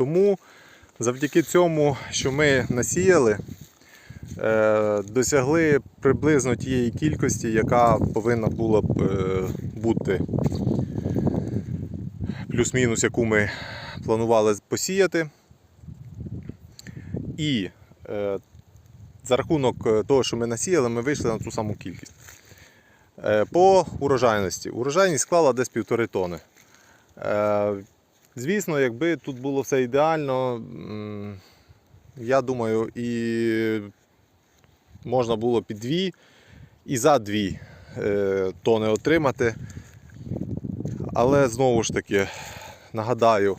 Тому завдяки цьому, що ми насіяли, е, досягли приблизно тієї кількості, яка повинна була б е, бути плюс-мінус, яку ми планували посіяти. І е, за рахунок того, що ми насіяли, ми вийшли на ту саму кількість. По урожайності. Урожайність склала десь півтори тони. Звісно, якби тут було все ідеально, я думаю, і можна було під дві і за дві е, тони отримати. Але знову ж таки, нагадаю,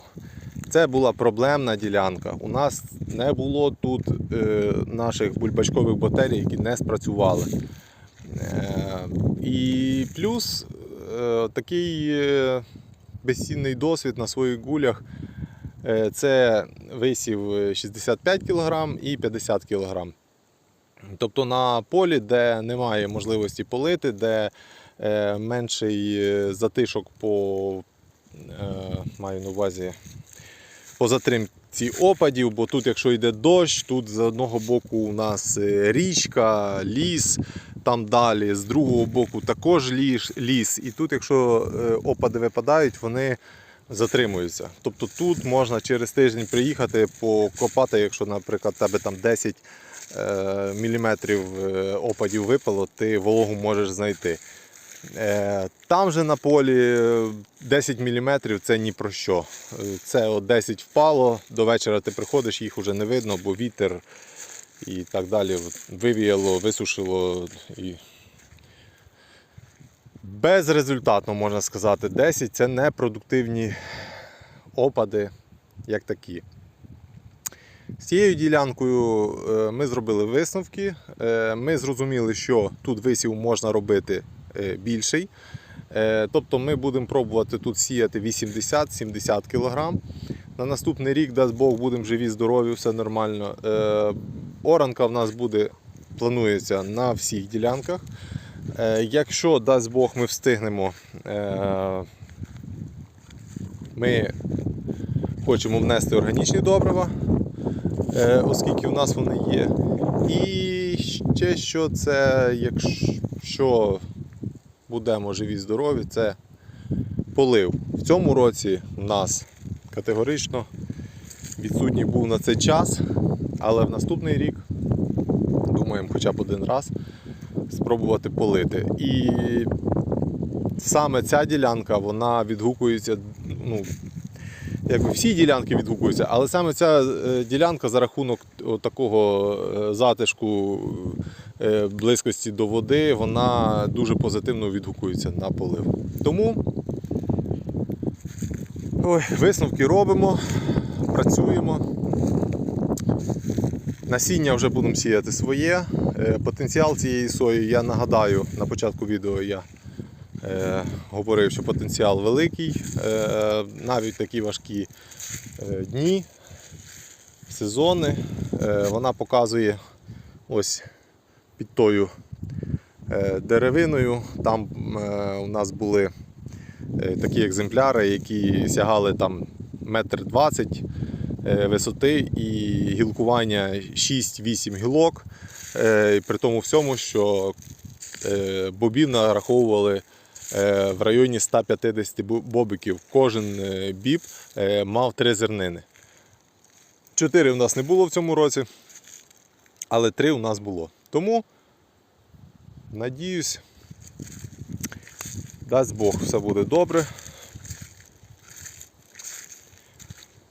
це була проблемна ділянка. У нас не було тут е, наших бульбачкових батарей, які не спрацювали. Е, і плюс такий безцінний досвід на своїх гулях. Е, це висів е, 65 кг і 50 кг. Тобто на полі, де немає можливості полити, де е, менший е, затишок по, е, маю на увазі, по затримці опадів, бо тут, якщо йде дощ, тут з одного боку у нас е, річка, ліс, там далі, з другого боку також ліс. І тут, якщо е, опади випадають, вони затримуються. Тобто тут можна через тиждень приїхати, покопати, якщо, наприклад, тебе там 10 е, міліметрів е, опадів випало, ти вологу можеш знайти. Там же на полі е, 10 мм це ні про що. Це от 10 впало, до вечора ти приходиш, їх вже не видно, бо вітер і так далі вивіяло, висушило. І... Безрезультатно можна сказати, 10 це непродуктивні опади як такі. З цією ділянкою е, ми зробили висновки. Е, Ми зрозуміли, що тут висів можна робити е, більший. Тобто ми будемо пробувати тут сіяти 80-70 кг. На наступний рік, дасть Бог, будемо живі, здорові, все нормально. Оранка в нас буде, планується на всіх ділянках. Е, Якщо дасть Бог, ми встигнемо, е, ми хочемо внести органічні добрива, е, оскільки в нас вони є. І ще що це, якщо будемо живі, здорові, це полив. В цьому році у нас категорично відсутній був на цей час, але в наступний рік думаємо хоча б один раз спробувати полити. І саме ця ділянка вона відгукується. ну, Якби всі ділянки відгукуються, але саме ця е, ділянка за рахунок такого е, затишку, е, близькості до води, вона дуже позитивно відгукується на полив. Тому ой, висновки робимо, працюємо. Насіння вже будемо сіяти своє. Е, Потенціал цієї сої, я нагадаю, на початку відео я е, говорив, що потенціал великий. Е, навіть такі важкі е, дні, сезони. Е, вона показує ось під тою е, деревиною. Там е, у нас були е, такі екземпляри, які сягали там метр двадцять висоти і гілкування 6-8 гілок. Е, При тому всьому, що е, бобів нараховували е, в районі 150 бобиків. Кожен е, біб е, мав три зернини. Чотири в нас не було в цьому році, але три у нас було. Тому, надіюсь, дасть Бог, все буде добре.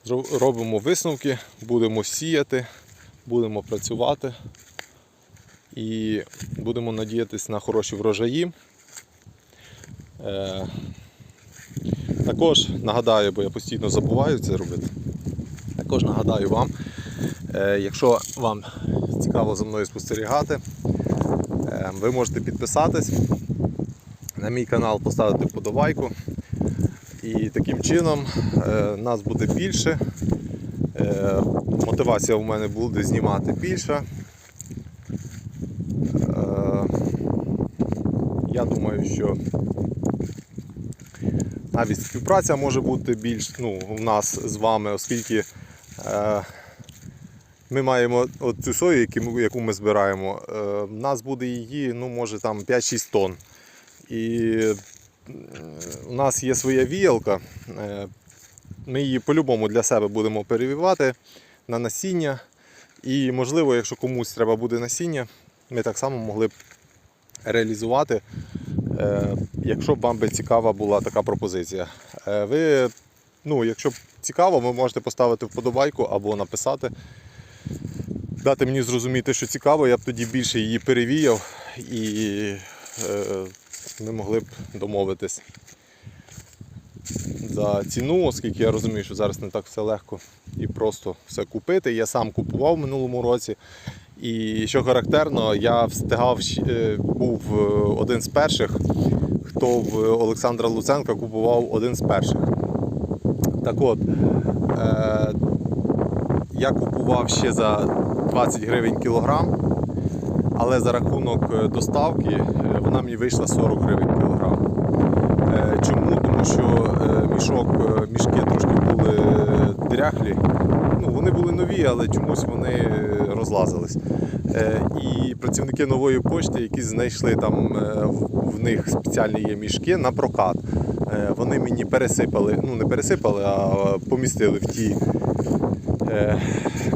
Робимо висновки, будемо сіяти, будемо працювати і будемо надіятися на хороші врожаї. Е, також нагадаю, бо я постійно забуваю це робити. Також нагадаю вам, е, якщо вам цікаво за мною спостерігати, е, ви можете підписатись на мій канал, поставити вподобайку. І таким чином е, нас буде більше. Е, мотивація у мене буде знімати більше. Е, я думаю, що навіть співпраця може бути більш ну, у нас з вами, оскільки Ми маємо от цю сою, яку ми- збираємо. В нас буде її, ну, може, там 5-6 тонн. І у нас є своя віялка. е, Ми її по-любому для себе будемо перевівати на насіння. І, можливо, якщо комусь треба буде насіння, ми так само могли б реалізувати, е, якщо б вам би цікава була така пропозиція. Е, Ви, ну, якщо б цікаво, ви можете поставити вподобайку або написати, дати мені зрозуміти, що цікаво, я б тоді більше її перевіяв і ми могли б домовитись за ціну, оскільки я розумію, що зараз не так все легко і просто все купити. Я сам купував в минулому році. І що характерно, я встигав, е, був е, один з перших, хто в Олександра Луценка купував один з перших. Так от, е, я купував ще за 20 гривень кілограм, але за рахунок е, доставки е, вона мені вийшла 40 гривень кілограм. Е, Чому? Тому що мішок, мішки трошки були дряхлі. Ну, вони були нові, але чомусь вони розлазились. І працівники нової пошти, які знайшли там в- них спеціальні є мішки на прокат. Вони мені пересипали, ну не пересипали, а помістили в ті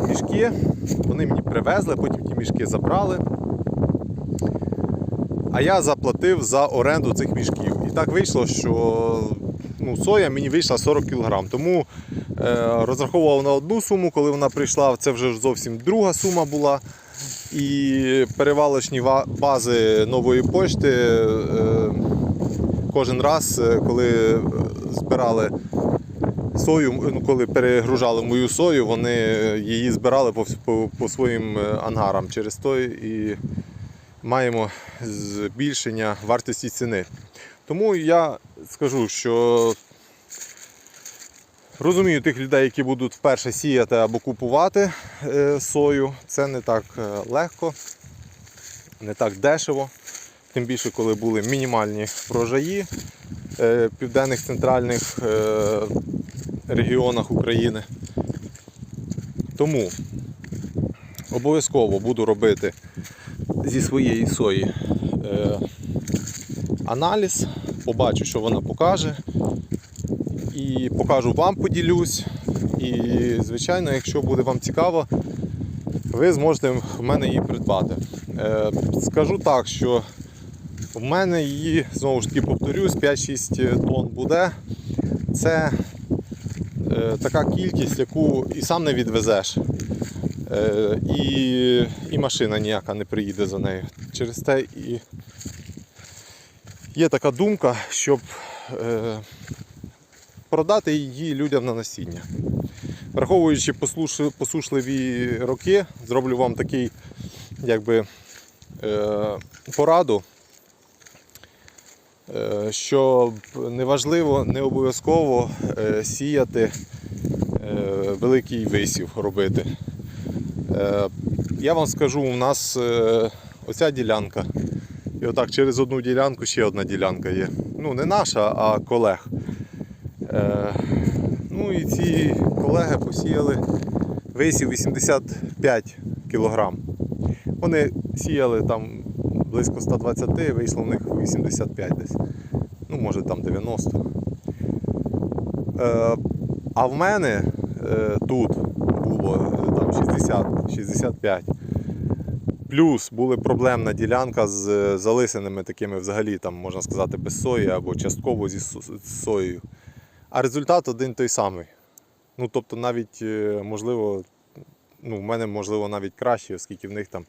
мішки. Вони мені привезли, потім ті мішки забрали. А я заплатив за оренду цих мішків. І так вийшло, що ну, соя мені вийшла 40 кг. Тому е, розраховував на одну суму, коли вона прийшла, це вже зовсім друга сума була. І перевалочні бази нової пошти е, кожен раз, е, коли збирали сою, ну, коли перегружали мою сою, вони е, її збирали по, по, по своїм е, ангарам. Через то і маємо збільшення вартості ціни. Тому я скажу, що розумію тих людей, які будуть вперше сіяти або купувати е, сою. Це не так е, легко, не так дешево. Тим більше, коли були мінімальні врожаї е, в південних центральних е, регіонах України. Тому обов'язково буду робити зі своєї сої е, аналіз, побачу, що вона покаже. І покажу вам, поділюсь. І, звичайно, якщо буде вам цікаво, ви зможете в мене її придбати. Е, скажу так, що в мене її, знову ж таки повторюсь, 5-6 тонн буде. Це е, така кількість, яку і сам не відвезеш. Е, і, і машина ніяка не приїде за нею. Через те і є така думка, щоб е, продати її людям на насіння. Враховуючи посушливі роки, зроблю вам такий якби, е, пораду, що неважливо, не обов'язково сіяти великий висів робити. Е, Я вам скажу, у нас е, оця ділянка. І отак через одну ділянку ще одна ділянка є. Ну, не наша, а колег. Е, Ну і ці колеги посіяли висів 85 кг. Вони сіяли там близько 120, вийшло в них 85 десь. Ну, може там 90. Е, а в мене тут було там 60-65. Плюс була проблемна ділянка з е, залисинами такими взагалі, там, можна сказати, без сої або частково зі соєю. А результат один той самий. Ну, тобто, навіть, е, можливо, ну, в мене можливо навіть краще, оскільки в них там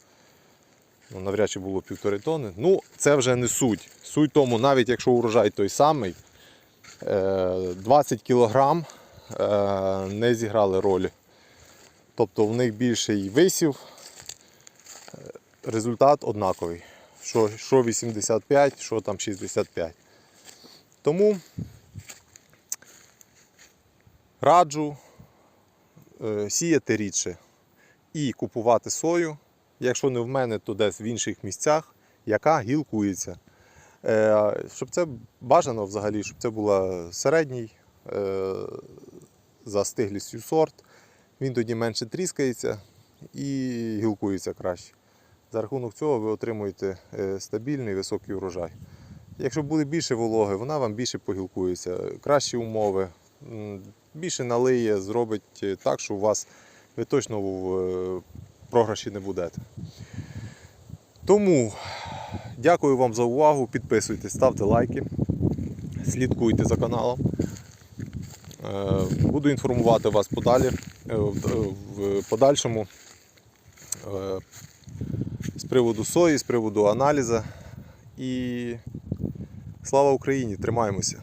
ну, навряд чи було півтори тони. Ну, це вже не суть. Суть тому, навіть якщо урожай той самий, е, 20 кілограм е, не зіграли ролі. Тобто в них більший висів, е, результат однаковий. Що, що 85, що там 65. Тому раджу е, сіяти рідше і купувати сою, якщо не в мене, то десь в інших місцях, яка гілкується. Е, Щоб це бажано взагалі, щоб це була середній за стиглістю сорт, він тоді менше тріскається і гілкується краще. За рахунок цього ви отримуєте е, стабільний високий урожай. Якщо буде більше вологи, вона вам більше погілкується, кращі умови, більше налиє, зробить е, так, що у вас ви точно в е, програші не будете. Тому дякую вам за увагу. Підписуйтесь, ставте лайки, слідкуйте за каналом. Буду інформувати вас подалі, в в подальшому е, з приводу сої, з приводу аналізу. І слава Україні! Тримаємося!